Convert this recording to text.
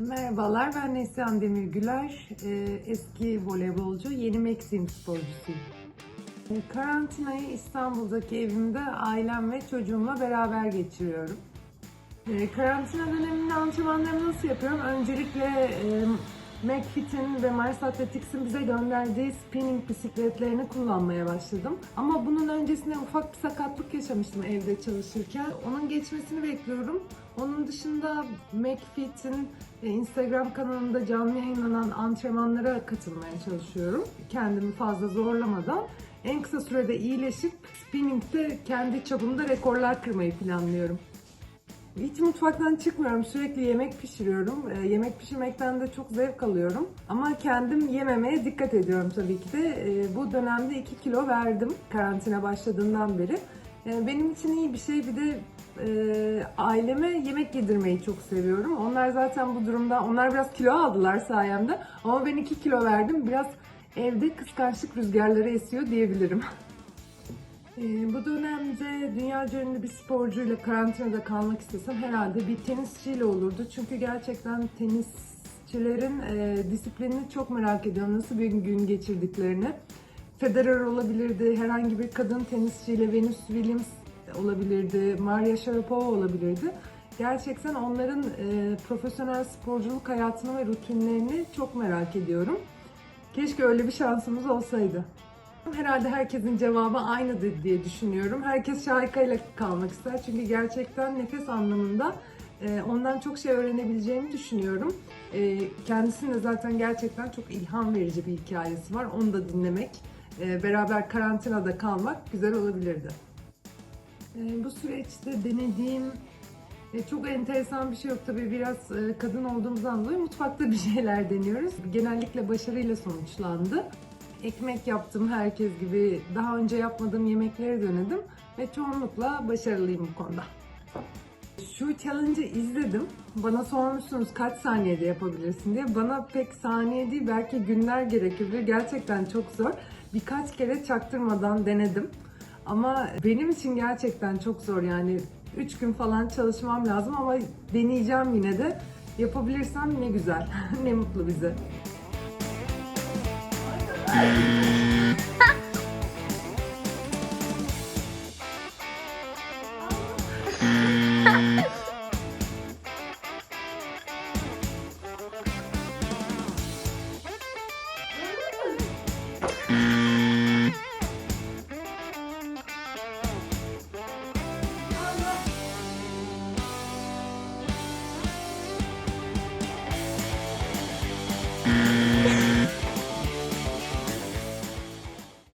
Merhabalar, ben Neslihan Demir Güler. Ee, Eski voleybolcu, yeni Maxim sporcusuyum. Ee, Karantinayı İstanbul'daki evimde ailem ve çocuğumla beraber geçiriyorum. Ee, Karantina döneminde antrenmanlarımı nasıl yapıyorum? Öncelikle e, McFit'in ve Mars Athletics'in bize gönderdiği spinning bisikletlerini kullanmaya başladım. Ama bunun öncesinde ufak bir sakatlık yaşamıştım evde çalışırken. Onun geçmesini bekliyorum. Onun dışında McFit'in e, Instagram kanalında canlı yayınlanan antrenmanlara katılmaya çalışıyorum. Kendimi fazla zorlamadan. En kısa sürede iyileşip spinning'de kendi çapımda rekorlar kırmayı planlıyorum. Hiç mutfaktan çıkmıyorum. Sürekli yemek pişiriyorum. Ee, yemek pişirmekten de çok zevk alıyorum. Ama kendim yememeye dikkat ediyorum tabii ki de. Ee, bu dönemde 2 kilo verdim karantina başladığından beri. Ee, benim için iyi bir şey. Bir de e, aileme yemek yedirmeyi çok seviyorum. Onlar zaten bu durumda, onlar biraz kilo aldılar sayemde. Ama ben 2 kilo verdim. Biraz evde kıskançlık rüzgarları esiyor diyebilirim. Ee, bu dönemde dünya ünlü bir sporcuyla karantinada kalmak istesem herhalde bir tenisçiyle olurdu. Çünkü gerçekten tenisçilerin e, disiplinini çok merak ediyorum. Nasıl bir gün geçirdiklerini. Federer olabilirdi, herhangi bir kadın tenisçiyle Venus Williams olabilirdi, Maria Sharapova olabilirdi. Gerçekten onların e, profesyonel sporculuk hayatını ve rutinlerini çok merak ediyorum. Keşke öyle bir şansımız olsaydı. Herhalde herkesin cevabı aynıdır diye düşünüyorum. Herkes ile kalmak ister çünkü gerçekten nefes anlamında e, ondan çok şey öğrenebileceğimi düşünüyorum. E, Kendisinin zaten gerçekten çok ilham verici bir hikayesi var. Onu da dinlemek, e, beraber karantinada kalmak güzel olabilirdi. Bu süreçte denediğim çok enteresan bir şey yok tabii biraz kadın olduğumuzdan dolayı mutfakta bir şeyler deniyoruz. Genellikle başarıyla sonuçlandı. Ekmek yaptım herkes gibi. Daha önce yapmadığım yemekleri denedim ve çoğunlukla başarılıyım bu konuda. Şu challenge'ı izledim. Bana sormuşsunuz kaç saniyede yapabilirsin diye. Bana pek saniye değil belki günler gerekebilir. Gerçekten çok zor. Birkaç kere çaktırmadan denedim. Ama benim için gerçekten çok zor yani 3 gün falan çalışmam lazım ama deneyeceğim yine de. Yapabilirsem ne güzel, ne mutlu bize. Mm-hmm.